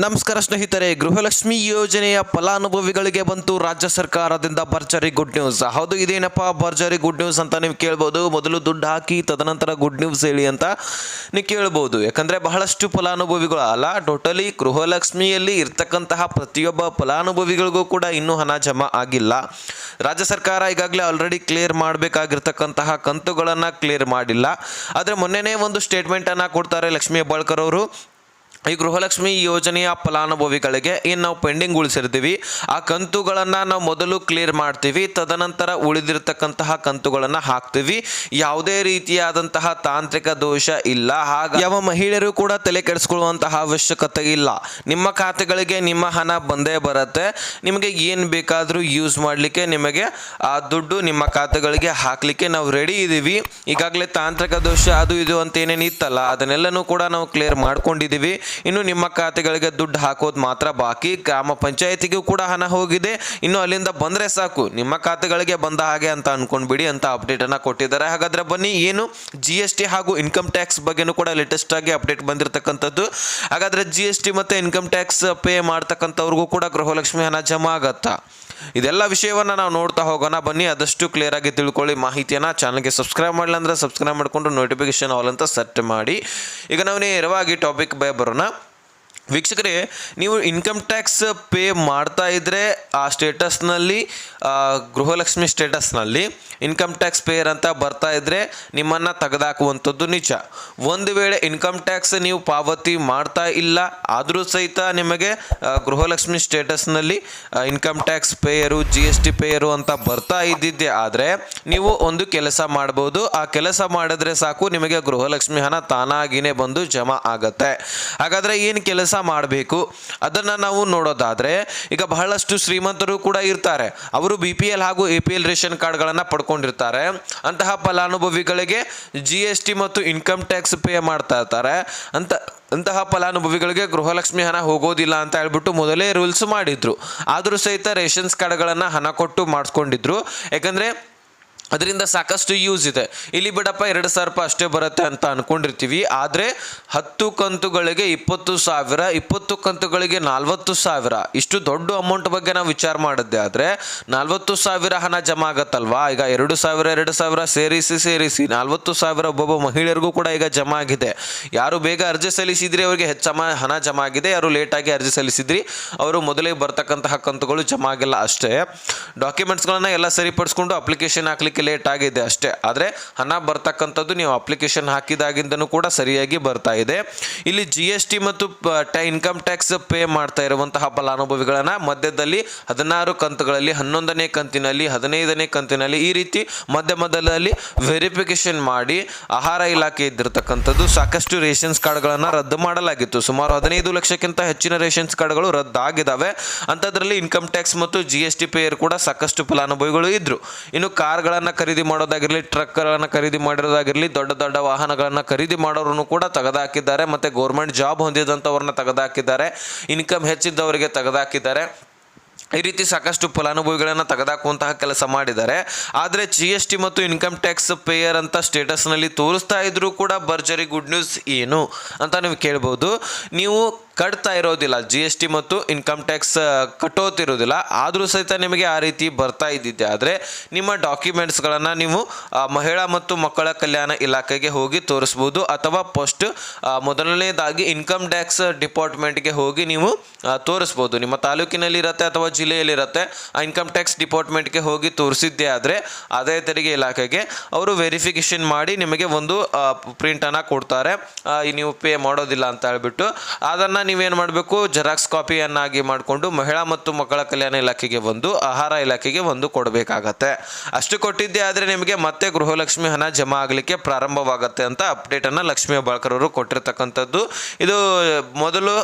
ನಮಸ್ಕಾರ ಸ್ನೇಹಿತರೆ, ಗೃಹಲಕ್ಷ್ಮಿ ಯೋಜನೆಯ ಫಲಾನುಭವಿಗಳಿಗೆ ಬಂತು ರಾಜ್ಯ ಸರ್ಕಾರದಿಂದ ಭರ್ಜರಿ ಗುಡ್ ನ್ಯೂಸ್. ಹೌದು, ಇದೇನಪ್ಪ ಭರ್ಜರಿ ಗುಡ್ ನ್ಯೂಸ್ ಅಂತ ನೀವು ಕೇಳ್ಬೋದು. ಮೊದಲು ದುಡ್ಡು ಹಾಕಿ, ತದನಂತರ ಗುಡ್ ನ್ಯೂಸ್ ಹೇಳಿ ಅಂತ ನೀವು ಕೇಳ್ಬೋದು. ಯಾಕಂದರೆ ಬಹಳಷ್ಟು ಫಲಾನುಭವಿಗಳು, ಅಲ್ಲ, ಟೋಟಲಿ ಗೃಹಲಕ್ಷ್ಮಿಯಲ್ಲಿ ಇರ್ತಕ್ಕಂತಹ ಪ್ರತಿಯೊಬ್ಬ ಫಲಾನುಭವಿಗಳಿಗೂ ಕೂಡ ಇನ್ನೂ ಹಣ ಜಮಾ ಆಗಿಲ್ಲ. ರಾಜ್ಯ ಸರ್ಕಾರ ಈಗಾಗಲೇ ಆಲ್ರೆಡಿ ಕ್ಲಿಯರ್ ಮಾಡಬೇಕಾಗಿರ್ತಕ್ಕಂತಹ ಕಂತುಗಳನ್ನು ಕ್ಲಿಯರ್ ಮಾಡಿಲ್ಲ. ಆದರೆ ಮೊನ್ನೆನೇ ಒಂದು ಸ್ಟೇಟ್ಮೆಂಟನ್ನು ಕೊಡ್ತಾರೆ ಲಕ್ಷ್ಮೀ ಹೆಬ್ಬಾಳ್ಕರ್ ಅವರು. ಈ ಗೃಹಲಕ್ಷ್ಮಿ ಯೋಜನೆಯ ಫಲಾನುಭವಿಗಳಿಗೆ ಏನು ನಾವು ಪೆಂಡಿಂಗ್ ಉಳಿಸಿರ್ತೀವಿ. ಆ ಕಂತುಗಳನ್ನು ನಾವು ಮೊದಲು ಕ್ಲಿಯರ್ ಮಾಡ್ತೀವಿ. ತದನಂತರ ಉಳಿದಿರ್ತಕ್ಕಂತಹ ಕಂತುಗಳನ್ನು ಹಾಕ್ತೀವಿ. ಯಾವುದೇ ರೀತಿಯಾದಂತಹ ತಾಂತ್ರಿಕ ದೋಷ ಇಲ್ಲ. ಹಾಗೆ ಯಾವ ಮಹಿಳೆಯರು ಕೂಡ ತಲೆ ಕೆಡಿಸ್ಕೊಳ್ಳುವಂತಹ ಅವಶ್ಯಕತೆ ಇಲ್ಲ. ನಿಮ್ಮ ಖಾತೆಗಳಿಗೆ ನಿಮ್ಮ ಹಣ ಬಂದೇ ಬರುತ್ತೆ. ನಿಮಗೆ ಏನು ಬೇಕಾದರೂ ಯೂಸ್ ಮಾಡಲಿಕ್ಕೆ ನಿಮಗೆ ಆ ದುಡ್ಡು ನಿಮ್ಮ ಖಾತೆಗಳಿಗೆ ಹಾಕಲಿಕ್ಕೆ ನಾವು ರೆಡಿ ಇದ್ದೀವಿ ಈಗಾಗಲೇ ತಾಂತ್ರಿಕ ದೋಷ ಅದು ಇದು ಅಂತ ಏನೇನು ಇತ್ತಲ್ಲ, ಅದನ್ನೆಲ್ಲನೂ ಕೂಡ ನಾವು ಕ್ಲಿಯರ್ ಮಾಡ್ಕೊಂಡಿದ್ದೀವಿ ಇನ್ನು ನಿಮ್ಮ ಖಾತೆಗಳಿಗೆ ದುಡ್ಡು ಹಾಕೋದು ಮಾತ್ರ ಬಾಕಿ, ಗ್ರಾಮ ಪಂಚಾಯತಿಗೂ ಕೂಡ ಹಣ ಹೋಗಿದೆ. ಇನ್ನು ಅಲ್ಲಿಂದ ಬಂದರೆ ಸಾಕು. ನಿಮ್ಮ ಖಾತೆಗಳಿಗೆ ಬಂದ ಹಾಗೆ ಅಂತ ಅನ್ಕೊಂಡ್ಬಿಡಿ ಅಂತ ಅಪ್ಡೇಟನ್ನು ಕೊಟ್ಟಿದ್ದಾರೆ. ಹಾಗಾದ್ರೆ ಬನ್ನಿ, ಏನು ಜಿ ಎಸ್ ಟಿ ಹಾಗೂ ಇನ್ಕಮ್ ಟ್ಯಾಕ್ಸ್ ಬಗ್ಗೆನೂ ಕೂಡ ಲೇಟೆಸ್ಟ್ ಆಗಿ ಅಪ್ಡೇಟ್ ಬಂದಿರತಕ್ಕಂಥದ್ದು. ಹಾಗಾದ್ರೆ ಜಿ ಎಸ್ ಟಿ ಮತ್ತು ಇನ್ಕಮ್ ಟ್ಯಾಕ್ಸ್ ಪೇ ಮಾಡ್ತಕ್ಕಂಥವ್ರಿಗೂ ಕೂಡ ಗೃಹಲಕ್ಷ್ಮಿ ಹಣ ಜಮಾ ಆಗತ್ತಾ? ಇದೆಲ್ಲ ವಿಷಯವನ್ನು ನಾವು ನೋಡ್ತಾ ಹೋಗೋಣ. ಬನ್ನಿ, ಆದಷ್ಟು ಕ್ಲಿಯರ್ ಆಗಿ ತಿಳ್ಕೊಳ್ಳಿ ಮಾಹಿತಿಯನ್ನು. ಚಾನಲ್ಗೆ ಸಬ್ಸ್ಕ್ರೈಬ್ ಮಾಡಲಿಲ್ಲ ಅಂದರೆ ಸಬ್ಸ್ಕ್ರೈಬ್ ಮಾಡಿಕೊಂಡು ನೋಟಿಫಿಕೇಶನ್ ಆಲ್ ಅಂತ ಸೆಟ್ ಮಾಡಿ. ಈಗ ನಾವು ನೇರವಾಗಿ ಟಾಪಿಕ್ ಬೈ ಬರೋಣ. ವೀಕ್ಷಕರೇ, ನೀವು ಇನ್ಕಮ್ ಟ್ಯಾಕ್ಸ್ ಪೇ ಮಾಡ್ತಾ ಇದ್ದರೆ ಆ ಸ್ಟೇಟಸ್ನಲ್ಲಿ ಗೃಹಲಕ್ಷ್ಮಿ ಸ್ಟೇಟಸ್ನಲ್ಲಿ ಇನ್ಕಮ್ ಟ್ಯಾಕ್ಸ್ ಪೇಯರ್ ಅಂತ ಬರ್ತಾ ಇದ್ದರೆ ನಿಮ್ಮನ್ನು ತೆಗೆದಾಕುವಂಥದ್ದು ನಿಜ. ಒಂದು ವೇಳೆ ಇನ್ಕಮ್ ಟ್ಯಾಕ್ಸ್ ನೀವು ಪಾವತಿ ಮಾಡ್ತಾ ಇಲ್ಲ, ಆದರೂ ಸಹಿತ ನಿಮಗೆ Gruhalakshmi ಸ್ಟೇಟಸ್ನಲ್ಲಿ income tax payer G S T payer ಅಂತ ಬರ್ತಾ ಇದ್ದಿದ್ದೆ. ಆದರೆ ನೀವು ಒಂದು ಕೆಲಸ ಮಾಡ್ಬೋದು, ಆ ಕೆಲಸ ಮಾಡಿದ್ರೆ ಸಾಕು, ನಿಮಗೆ ಗೃಹಲಕ್ಷ್ಮಿ ಹಣ ತಾನಾಗಿನೇ ಬಂದು ಜಮಾ ಆಗತ್ತೆ. ಹಾಗಾದರೆ ಏನು ಕೆಲಸ ಮಾಡಬೇಕು. ಅದನ್ನು ನಾವು ನೋಡೋದಾದರೆ, ಈಗ ಬಹಳಷ್ಟು ಶ್ರೀಮಂತರು ಕೂಡ ಇರ್ತಾರೆ. ಅವರು ಬಿ ಪಿ ಎಲ್ ಹಾಗೂ ಎ ಪಿ ಎಲ್ ರೇಷನ್ ಕಾರ್ಡ್ಗಳನ್ನು ಪಡ್ಕೊಂಡಿರ್ತಾರೆ. ಅಂತಹ ಫಲಾನುಭವಿಗಳಿಗೆ ಜಿ ಎಸ್ ಟಿ ಮತ್ತು ಇನ್ಕಮ್ ಟ್ಯಾಕ್ಸ್ ಪೇ ಮಾಡ್ತಾ ಇರ್ತಾರೆ. ಅಂತ, ಅಂತಹ ಫಲಾನುಭವಿಗಳಿಗೆ ಗೃಹಲಕ್ಷ್ಮಿ ಹಣ ಹೋಗೋದಿಲ್ಲ ಅಂತ ಹೇಳ್ಬಿಟ್ಟು ಮೊದಲೇ ರೂಲ್ಸ್ ಮಾಡಿದ್ರು. ಆದರೂ ಸಹಿತ ರೇಷನ್ಸ್ ಕಾರ್ಡ್ಗಳನ್ನು ಹಣ ಕೊಟ್ಟು ಮಾಡಿಸ್ಕೊಂಡಿದ್ರು. ಯಾಕಂದರೆ ಅದರಿಂದ ಸಾಕಷ್ಟು ಯೂಸ್ ಇದೆ. ಇಲ್ಲಿ ಬಿಡಪ್ಪ ಎರಡು ಸಾವಿರ ರೂಪಾಯಿ ಅಷ್ಟೇ ಬರುತ್ತೆ ಅಂತ ಅನ್ಕೊಂಡಿರ್ತೀವಿ. ಆದರೆ ಹತ್ತು ಕಂತುಗಳಿಗೆ ಇಪ್ಪತ್ತು ಸಾವಿರ, ಇಪ್ಪತ್ತು ಕಂತುಗಳಿಗೆ ನಲ್ವತ್ತು ಸಾವಿರ, ಇಷ್ಟು ದೊಡ್ಡ ಅಮೌಂಟ್ ಬಗ್ಗೆ ನಾವು ವಿಚಾರ ಮಾಡಿದ್ದೆ ಆದರೆ ನಲ್ವತ್ತು ಸಾವಿರ ಹಣ ಜಮಾ ಆಗತ್ತಲ್ವಾ? ಈಗ ಎರಡು ಸಾವಿರ ಎರಡು ಸಾವಿರ ಸೇರಿಸಿ ಸೇರಿಸಿ ನಲ್ವತ್ತು ಸಾವಿರ ಒಬ್ಬೊಬ್ಬ ಮಹಿಳೆಯರಿಗೂ ಕೂಡ ಈಗ ಜಮಾ ಆಗಿದೆ. ಯಾರು ಬೇಗ ಅರ್ಜಿ ಸಲ್ಲಿಸಿದ್ರಿ ಅವರಿಗೆ ಹೆಚ್ಚು ಹಣ ಜಮಾ ಆಗಿದೆ. ಯಾರು ಲೇಟಾಗಿ ಅರ್ಜಿ ಸಲ್ಲಿಸಿದ್ರಿ, ಅವರು ಮೊದಲೇ ಬರ್ತಕ್ಕಂತಹ ಕಂತುಗಳು ಜಮಾ ಆಗಿಲ್ಲ ಅಷ್ಟೇ. ಡಾಕ್ಯುಮೆಂಟ್ಸ್ಗಳನ್ನ ಎಲ್ಲ ಸರಿಪಡಿಸ್ಕೊಂಡು ಅಪ್ಲಿಕೇಶನ್ ಹಾಕ್ಲಿಕ್ಕೆ ಲೇಟ್ ಆಗಿದೆ ಅಷ್ಟೇ. ಆದರೆ ಹಣ ಬರ್ತಕ್ಕಂಥದ್ದು ನೀವು ಅಪ್ಲಿಕೇಶನ್ ಹಾಕಿದಾಗಿಂದನೂ ಕೂಡ ಸರಿಯಾಗಿ ಬರ್ತಾ ಇದೆ. ಇಲ್ಲಿ ಜಿ ಎಸ್ ಟಿ ಮತ್ತು ಇನ್ಕಮ್ ಟ್ಯಾಕ್ಸ್ ಪೇ ಮಾಡ್ತಾ ಇರುವಂತಹ ಫಲಾನುಭವಿಗಳನ್ನ ಮಧ್ಯದಲ್ಲಿ ಹದಿನಾರು ಕಂತುಗಳಲ್ಲಿ, ಹನ್ನೊಂದನೇ ಕಂತಿನಲ್ಲಿ, ಹದಿನೈದನೇ ಕಂತಿನಲ್ಲಿ ಈ ರೀತಿ ಮಧ್ಯ ಮಧ್ಯದಲ್ಲಿ ವೆರಿಫಿಕೇಶನ್ ಮಾಡಿ ಆಹಾರ ಇಲಾಖೆ ಇದ್ದಿರತಕ್ಕಂಥದ್ದು ಸಾಕಷ್ಟು ರೇಷನ್ಸ್ ಕಾರ್ಡ್ಗಳನ್ನು ರದ್ದು ಮಾಡಲಾಗಿತ್ತು. ಸುಮಾರು ಹದಿನೈದು ಲಕ್ಷಕ್ಕಿಂತ ಹೆಚ್ಚಿನ ರೇಷನ್ಸ್ ಕಾರ್ಡ್ಗಳು ರದ್ದಾಗಿದ್ದಾವೆ ಅಂಥದ್ರಲ್ಲಿ ಇನ್ಕಮ್ ಟ್ಯಾಕ್ಸ್ ಮತ್ತು ಜಿ ಎಸ್ ಟಿ ಪೇಯರ್ ಕೂಡ ಸಾಕಷ್ಟು ಫಲಾನುಭವಿಗಳು ಇದ್ದರು ಇನ್ನು ಕಾರ್ಗಳನ್ನು ಖರೀದಿ ಮಾಡೋದಾಗಿರಲಿ, ಟ್ರಕ್ಗಳನ್ನು ಖರೀದಿ ಮಾಡಿರೋದಾಗಿರಲಿ, ದೊಡ್ಡ ದೊಡ್ಡ ವಾಹನಗಳನ್ನು ಖರೀದಿ ಮಾಡೋರನ್ನು ಕೂಡ ತೆಗೆದಾಕಿದ್ದಾರೆ. ಮತ್ತು ಗೌರ್ಮೆಂಟ್ ಜಾಬ್ ಹೊಂದಿದಂಥವ್ರನ್ನ ತೆಗೆದುಹಾಕಿದ್ದಾರೆ ಇನ್ಕಮ್ ಹೆಚ್ಚಿದ್ದವರಿಗೆ ತೆಗೆದಾಕಿದ್ದಾರೆ. ಈ ರೀತಿ ಸಾಕಷ್ಟು ಫಲಾನುಭವಿಗಳನ್ನು ತೆಗೆದಾಕುವಂತಹ ಕೆಲಸ ಮಾಡಿದ್ದಾರೆ. ಆದರೆ ಜಿ ಎಸ್ ಟಿ ಮತ್ತು ಇನ್ಕಮ್ ಟ್ಯಾಕ್ಸ್ ಪೇಯರ್ ಅಂತ ಸ್ಟೇಟಸ್ನಲ್ಲಿ ತೋರಿಸ್ತಾ ಇದ್ರೂ ಕೂಡ ಭರ್ಜರಿ ಗುಡ್ ನ್ಯೂಸ್ ಏನು ಅಂತ ನೀವು ಕೇಳ್ಬೋದು. ನೀವು ಕಟ್ತಾ ಇರೋದಿಲ್ಲ. ಜಿ ಎಸ್ ಟಿ ಮತ್ತು ಇನ್ಕಮ್ ಟ್ಯಾಕ್ಸ್ ಕಟ್ಟೋತಿರೋದಿಲ್ಲ. ಆದರೂ ಸಹಿತ ನಿಮಗೆ ಆ ರೀತಿ ಬರ್ತಾ ಇದ್ದಿದ್ದೆ ಆದರೆ ನಿಮ್ಮ ಡಾಕ್ಯುಮೆಂಟ್ಸ್ಗಳನ್ನು ನೀವು ಮಹಿಳಾ ಮತ್ತು ಮಕ್ಕಳ ಕಲ್ಯಾಣ ಇಲಾಖೆಗೆ ಹೋಗಿ ತೋರಿಸ್ಬೋದು ಅಥವಾ ಫಸ್ಟ್ ಮೊದಲನೇದಾಗಿ ಇನ್ಕಮ್ ಟ್ಯಾಕ್ಸ್ ಡಿಪಾರ್ಟ್ಮೆಂಟ್ಗೆ ಹೋಗಿ ನೀವು ತೋರಿಸ್ಬೋದು. ನಿಮ್ಮ ತಾಲೂಕಿನಲ್ಲಿರತ್ತೆ ಅಥವಾ ಜಿಲ್ಲೆಯಲ್ಲಿರತ್ತೆ ಆ ಇನ್ಕಮ್ ಟ್ಯಾಕ್ಸ್ ಡಿಪಾರ್ಟ್ಮೆಂಟ್ಗೆ ಹೋಗಿ ತೋರಿಸಿದ್ದೆ ಆದರೆ ಆದಾಯ ತೆರಿಗೆ ಇಲಾಖೆಗೆ ಅವರು ವೆರಿಫಿಕೇಷನ್ ಮಾಡಿ ನಿಮಗೆ ಒಂದು ಪ್ರಿಂಟನ್ನು ಕೊಡ್ತಾರೆ. ನೀವು ಪೇ ಮಾಡೋದಿಲ್ಲ ಅಂತ ಹೇಳ್ಬಿಟ್ಟು. ಅದನ್ನು ನೀವೇನು ಮಾಡಬೇಕು? ಜೆರಾಕ್ಸ್ ಕಾಪಿಯನ್ನಾಗಿ ಮಾಡಿಕೊಂಡು ಮಹಿಳಾ ಮತ್ತು ಮಕ್ಕಳ ಕಲ್ಯಾಣ ಇಲಾಖೆಗೆ ಒಂದು ಆಹಾರ ಇಲಾಖೆಗೆ ಒಂದು ಕೊಡಬೇಕಾಗತ್ತೆ. ಅಷ್ಟು ಕೊಟ್ಟಿದ್ದೆ ಆದರೆ ನಿಮಗೆ ಮತ್ತೆ ಗೃಹಲಕ್ಷ್ಮಿ ಹಣ ಜಮಾ ಆಗಲಿಕ್ಕೆ ಪ್ರಾರಂಭವಾಗುತ್ತೆ ಅಂತ ಅಪ್ಡೇಟನ್ನು ಲಕ್ಷ್ಮೀ ಬಾಳ್ಕರ್ ಅವರು ಕೊಟ್ಟಿರ್ತಕ್ಕಂಥದ್ದು. ಇದು ಮೊದಲು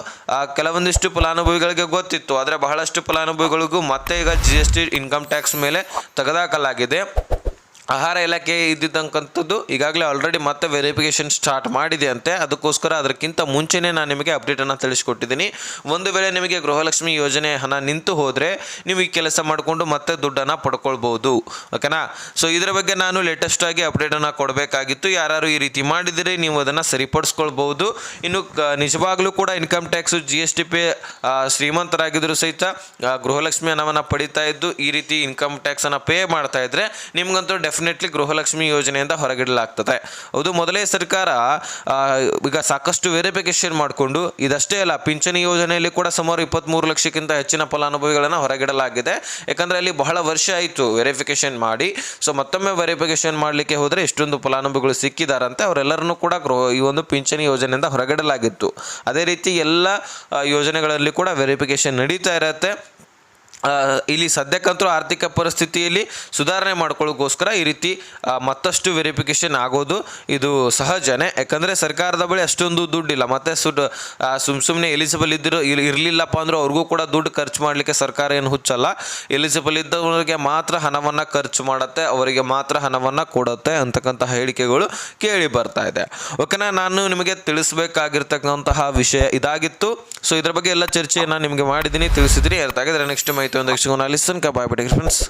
ಕೆಲವೊಂದಿಷ್ಟು ಫಲಾನುಭವಿಗಳಿಗೆ ಗೊತ್ತಿತ್ತು. ಆದರೆ ಬಹಳಷ್ಟು ಫಲಾನುಭವಿಗಳಿಗೂ ಮತ್ತೆ ಈಗ ಜಿ ಇನ್ಕಮ್ ಟ್ಯಾಕ್ಸ್ ಮೇಲೆ ತೆಗೆದಾಕಲಾಗಿದೆ. ಆಹಾರ ಇಲಾಖೆ ಇದ್ದಿದ್ದಂಥದ್ದು ಈಗಾಗಲೇ ಆಲ್ರೆಡಿ ಮತ್ತೆ ವೆರಿಫಿಕೇಶನ್ ಸ್ಟಾರ್ಟ್ ಮಾಡಿದೆ ಅಂತೆ ಅದಕ್ಕೋಸ್ಕರ ಅದಕ್ಕಿಂತ ಮುಂಚೆನೇ ನಾನು ನಿಮಗೆ ಅಪ್ಡೇಟನ್ನು ತಿಳಿಸ್ಕೊಟ್ಟಿದ್ದೀನಿ. ಒಂದು ವೇಳೆ ನಿಮಗೆ ಗೃಹಲಕ್ಷ್ಮಿ ಯೋಜನೆ ಹಣ ನಿಂತು ಹೋದರೆ ನೀವು ಈ ಕೆಲಸ ಮಾಡಿಕೊಂಡು ಮತ್ತೆ ದುಡ್ಡನ್ನು ಪಡ್ಕೊಳ್ಬೋದು. ಓಕೆನಾ? ಸೊ ಇದರ ಬಗ್ಗೆ ನಾನು ಲೇಟೆಸ್ಟ್ ಆಗಿ ಅಪ್ಡೇಟನ್ನು ಕೊಡಬೇಕಾಗಿತ್ತು. ಯಾರು ಈ ರೀತಿ ಮಾಡಿದರೆ ನೀವು ಅದನ್ನು ಸರಿಪಡಿಸ್ಕೊಳ್ಬೋದು ಇನ್ನು ನಿಜವಾಗ್ಲೂ ಕೂಡ income tax G S T P ಶ್ರೀಮಂತರಾಗಿದ್ದರೂ ಸಹಿತ ಗೃಹಲಕ್ಷ್ಮಿ ಹಣವನ್ನು ಪಡಿತಾ ಇದ್ದು ಈ ರೀತಿ ಇನ್ಕಮ್ ಟ್ಯಾಕ್ಸನ್ನು ಪೇ ಮಾಡ್ತಾ ಇದ್ರೆ ನಿಮ್ಗಂತೂ ಡೆಫಿನೆಟ್ಲಿ ಗೃಹಲಕ್ಷ್ಮಿ ಯೋಜನೆಯಿಂದ ಹೊರಗಿಡಲಾಗ್ತದೆ. ಹೌದು, ಮೊದಲೇ ಸರ್ಕಾರ ಈಗ ಸಾಕಷ್ಟು ವೆರಿಫಿಕೇಶನ್ ಮಾಡಿಕೊಂಡು ಇದಷ್ಟೇ ಅಲ್ಲ, ಪಿಂಚಣಿ ಯೋಜನೆಯಲ್ಲಿ ಕೂಡ ಸುಮಾರು ಇಪ್ಪತ್ತ್ಮೂರು ಲಕ್ಷಕ್ಕಿಂತ ಹೆಚ್ಚಿನ ಫಲಾನುಭವಿಗಳನ್ನು ಹೊರಗಿಡಲಾಗಿದೆ. ಯಾಕಂದರೆ ಅಲ್ಲಿ ಬಹಳ ವರ್ಷ ಆಯಿತು ವೆರಿಫಿಕೇಶನ್ ಮಾಡಿ. ಸೊ ಮತ್ತೊಮ್ಮೆ ವೆರಿಫಿಕೇಶನ್ ಮಾಡಲಿಕ್ಕೆ ಹೋದರೆ ಇಷ್ಟೊಂದು ಫಲಾನುಭವಿಗಳು ಸಿಕ್ಕಿದಾರಂತೆ. ಅವರೆಲ್ಲರನ್ನೂ ಕೂಡ ಗೃಹ, ಈ ಒಂದು ಪಿಂಚಣಿ ಯೋಜನೆಯಿಂದ ಹೊರಗಿಡಲಾಗಿತ್ತು. ಅದೇ ರೀತಿ ಎಲ್ಲ ಯೋಜನೆಗಳಲ್ಲಿ ಕೂಡ ವೆರಿಫಿಕೇಶನ್ ನಡೀತಾ ಇರತ್ತೆ. ಇಲ್ಲಿ ಸದ್ಯಕ್ಕಂತೂ ಆರ್ಥಿಕ ಪರಿಸ್ಥಿತಿಯಲ್ಲಿ ಸುಧಾರಣೆ ಮಾಡ್ಕೊಳ್ಳೋಕ್ಕೋಸ್ಕರ ಈ ರೀತಿ ಮತ್ತಷ್ಟು ವೆರಿಫಿಕೇಶನ್ ಆಗೋದು ಇದು ಸಹಜನೇ. ಯಾಕಂದರೆ ಸರ್ಕಾರದ ಬಳಿ ಅಷ್ಟೊಂದು ದುಡ್ಡಿಲ್ಲ. ಮತ್ತೆ ಸುಡ್ ಸುಮ್ಮ ಸುಮ್ಮನೆ ಎಲಿಜಿಬಲ್ ಇದ್ದಿರೋ ಇಲ್ಲಿ ಇರಲಿಲ್ಲಪ್ಪ ಅಂದ್ರೆ ಅವ್ರಿಗೂ ಕೂಡ ದುಡ್ಡು ಖರ್ಚು ಮಾಡಲಿಕ್ಕೆ ಸರ್ಕಾರ ಏನು ಹುಚ್ಚಲ್ಲ. ಎಲಿಜಿಬಲ್ ಇದ್ದವರಿಗೆ ಮಾತ್ರ ಹಣವನ್ನು ಖರ್ಚು ಮಾಡುತ್ತೆ, ಅವರಿಗೆ ಮಾತ್ರ ಹಣವನ್ನು ಕೊಡುತ್ತೆ ಅಂತಕ್ಕಂತಹ ಹೇಳಿಕೆಗಳು ಕೇಳಿ ಬರ್ತಾ ಇದೆ. ಓಕೆನಾ, ನಾನು ನಿಮಗೆ ತಿಳಿಸಬೇಕಾಗಿರ್ತಕ್ಕಂತಹ ವಿಷಯ ಇದಾಗಿತ್ತು. ಸೊ ಇದ್ರ ಬಗ್ಗೆ ಎಲ್ಲ ಚರ್ಚೆಯನ್ನು ನಿಮಗೆ ಮಾಡಿದ್ದೀನಿ. ತಿಳಿಸಿದ್ರಿ, ಅರ್ಥ ಆಗಿದ್ರೆ ನೆಕ್ಸ್ಟ್ అయితే ఉంది నెక్స్ట్ కొనాలి ఇస్తాను కాబట్టి ఫ్రెండ్స్